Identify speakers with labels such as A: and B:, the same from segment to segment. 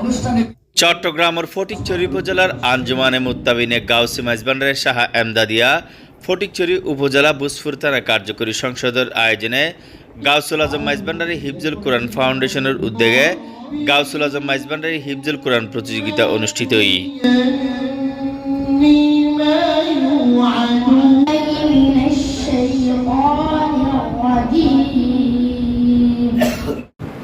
A: অনুষ্ঠানে
B: চট্টগ্রামের ফটিকছড়ি উপজেলার আঞ্জুমানে মুত্তাবিনে গাউসি মাইজবান্ডারের সাহা এমদাদিয়া ফটিকছড়ি উপজেলা বুসফুর থানা কার্যকরী সংসদের আয়োজনে গাউসুল আজম মাইজবান্ডারি হিফজুল কোরআন ফাউন্ডেশনের উদ্যোগে গাউসুল আজম মাইজবান্ডারি হিফজুল কোরআন প্রতিযোগিতা অনুষ্ঠিত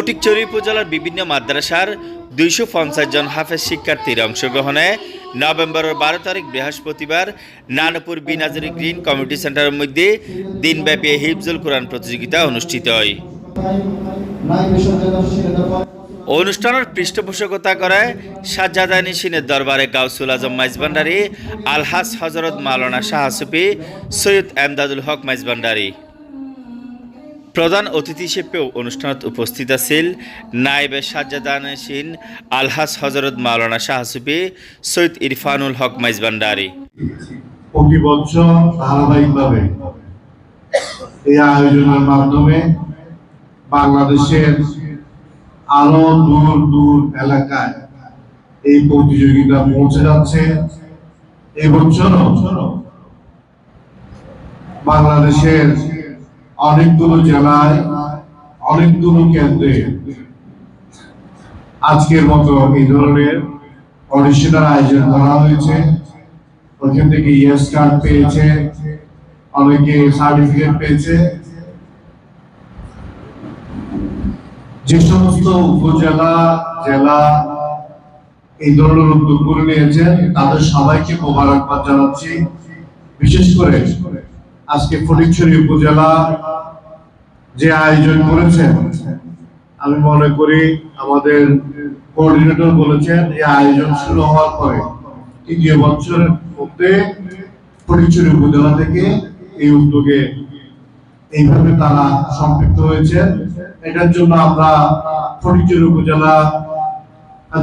B: ফটিকছড়ি উপজেলার বিভিন্ন মাদ্রাসার দুইশো পঞ্চাশ জন হাফেজ শিক্ষার্থীর অংশগ্রহণে নভেম্বরের বারো তারিখ বৃহস্পতিবার নানপুর বিনাজরি গ্রিন কমিউনিটি সেন্টারের মধ্যে দিনব্যাপী হিফজুল কোরআন প্রতিযোগিতা অনুষ্ঠিত হয়। অনুষ্ঠানের পৃষ্ঠপোষকতা করে সাজ্জাদানি সিনের দরবারে গাউসুল আজম মাইজবান্ডারি আলহাস হজরত মাওলানা শাহসুফি সৈয়দ এমদাদুল হক মাইজবান্ডারি প্রধান অতিথি হিসেবেও অনুষ্ঠানত উপস্থিত আছিল নাইবে সাজ্জাদানি সিন আলহাস হজরত মাওলানা শাহসুফি সৈয়দ ইরফানুল হক মাইজবান্ডারি।
C: প্রতি বছর ধারাবাহিকভাবে এই আয়োজনের মাধ্যমে বাংলাদেশের আরও দূর দূর এলাকায় এই প্রতিযোগিতা পৌঁছে যাচ্ছে। এবছরও বাংলাদেশের অনেকগুলো জেলায় অনেকগুলো কেন্দ্রে। আজকের মতো এই ধরনের অনুষ্ঠানের আয়োজন করা হয়েছে। ওখান থেকে ইয়েস কার্ড পেয়েছে, অনেকে সার্টিফিকেট পেয়েছে। যে সমস্ত উপজেলা, জেলা এই ধরনের উদ্যোগ করে নিয়েছেন, তাদের সবাইকে মোবারকবাদ জানাচ্ছি। বিশেষ করে আজকে ফটিকছড়ি উপজেলা যে আয়োজন করেছেন, আমি মনে করি আমাদের কোঅর্ডিনেটর বলেছেন, এই আয়োজন শুরু হওয়ার পরে তৃতীয় বছরের মধ্যে ফটিকছড়ি উপজেলা থেকে এই উদ্যোগে এইভাবে তারা সম্পৃক্ত হয়েছে এটার জন্য আমরা ফটিকছড়ি উপজেলা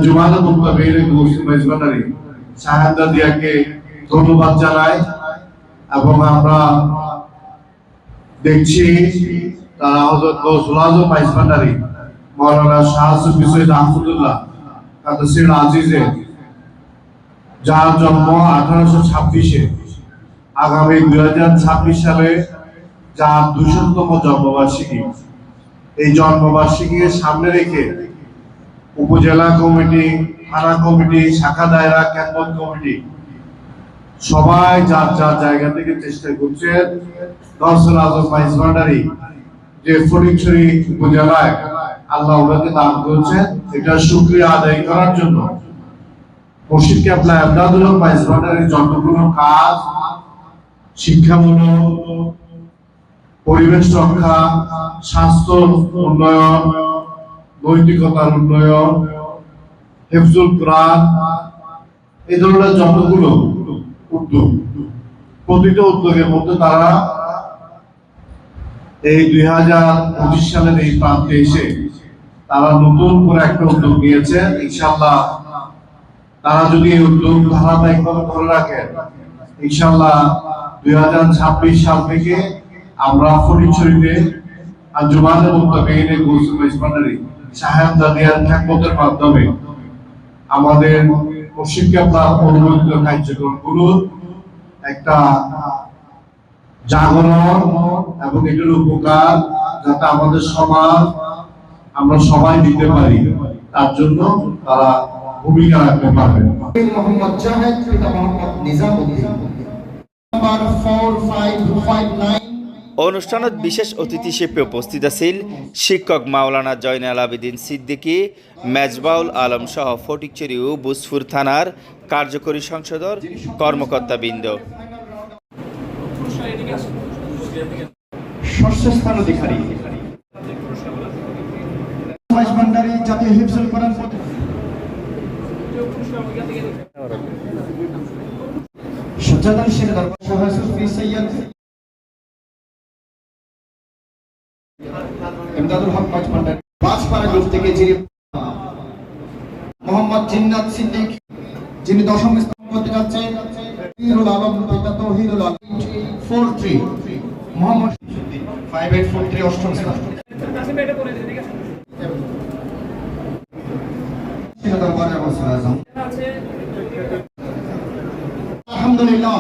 C: জুমানা মুক্তাবির মুসলিম মেজবানারি শাহাদা দিয়াকে ধন্যবাদ জানাই। এবং আমরা দেখছি তারা হজরত আজম মৌলানা আহমদুল্লাহ কাদসির আজিজে, যার জন্ম আঠারোশো ছাব্বিশে। আগামী দুই হাজার ছাব্বিশ সালে যার দুশতম জন্মবার্ষিকী। এই জন্মবার্ষিকীকে সামনে রেখে উপজেলা কমিটি, থানা কমিটি, শাখা দায়রা, কেন্দ্র কমিটি সবাই যার যার জায়গা থেকে চেষ্টা করছেন দর্শন আজম মাইজ ভান্ডারি, যে ফটিকছড়ি উপজেলায় আল্লাহ ওনাকে দান করেছেন, এটা শুক্রিয়া আদায় করার জন্য। মুর্শিদ কেবলা আবদাদুল হক মাইজ ভান্ডারির যতগুলো কাজ, শিক্ষামূলক, পরিবেশ রক্ষা, স্বাস্থ্য উন্নয়ন, নৈতিকতার উন্নয়ন, হেফজুল কোরআন, এই ধরনের যতগুলো উদ্যোগ প্রতিটা উদ্যোগের মধ্যে তারা এই দুই হাজার পঁচিশ সালের এই প্রান্তে এসে তারা নতুন করে একটা উদ্যোগ নিয়েছে। ইনশাল্লাহ তারা যদি এই উদ্যোগ ধরে ইনশাল্লাহ দুই হাজার ছাব্বিশ সাল থেকে আমরা ফটিকছড়িতে আঞ্জুমানের মাধ্যমে আমাদের প্রশিক্ষা অনুমোদিত কার্যক্রমগুলোর একটা জাগরণ এবং এটার উপকার যাতে আমাদের সমাজ, আমরা সবাই দিতে পারি। তার জন্য তারা ভূমিকা রাখতে পারবে।
A: মোহাম্মদ জাহেদ, পিতা মোহাম্মদ নিজামুদ্দিন। নাম্বার 4559
B: অনুষ্ঠানত বিশেষ অতিথি হিসেবে উপস্থিত আছিল শিক্ষক মাওলানা জয়নাল আবেদিন সিদ্দিকী, মেজবাউল আলম সহ ফটিকচুরি ও বুসফুর থানার কার্যকরী সংসদর কর্মকর্তাবৃন্দ
A: জাতীয় সৈয়দ ইমদাদুল হক ভান্ডারি পাঁচপাড়া গ্রুপ থেকে যিনি মোহাম্মদ জিন্নাত সিদ্দিক, যিনি দশম স্থান করতে যাচ্ছে হিরুল আলম পিতা Tauhidul Alam, four three. Mohammad five eight four three অষ্টম স্থান। আলহামদুলিল্লাহ।